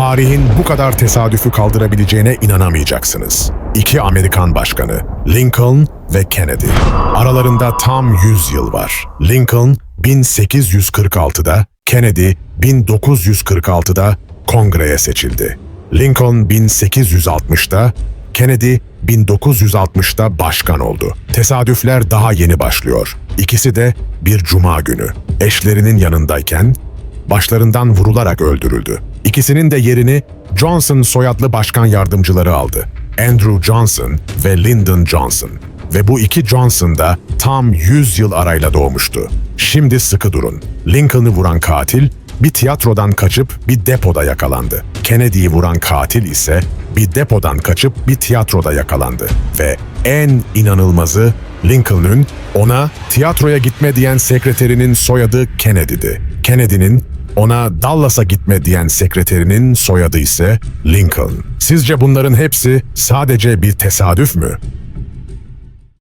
Tarihin bu kadar tesadüfü kaldırabileceğine inanamayacaksınız. İki Amerikan başkanı, Lincoln ve Kennedy. Aralarında tam 100 yıl var. Lincoln 1846'da, Kennedy 1946'da kongreye seçildi. Lincoln 1860'da, Kennedy 1960'da başkan oldu. Tesadüfler daha yeni başlıyor. İkisi de bir cuma günü. Eşlerinin yanındayken başlarından vurularak öldürüldü. İkisinin de yerini Johnson soyadlı başkan yardımcıları aldı. Andrew Johnson ve Lyndon Johnson. Ve bu iki Johnson da tam 100 yıl arayla doğmuştu. Şimdi sıkı durun. Lincoln'ı vuran katil bir tiyatrodan kaçıp bir depoda yakalandı. Kennedy'yi vuran katil ise bir depodan kaçıp bir tiyatroda yakalandı. Ve en inanılmazı Lincoln'ün ona tiyatroya gitme diyen sekreterinin soyadı Kennedy'di. Kennedy'nin ona Dallas'a gitme diyen sekreterinin soyadı ise Lincoln. Sizce bunların hepsi sadece bir tesadüf mü?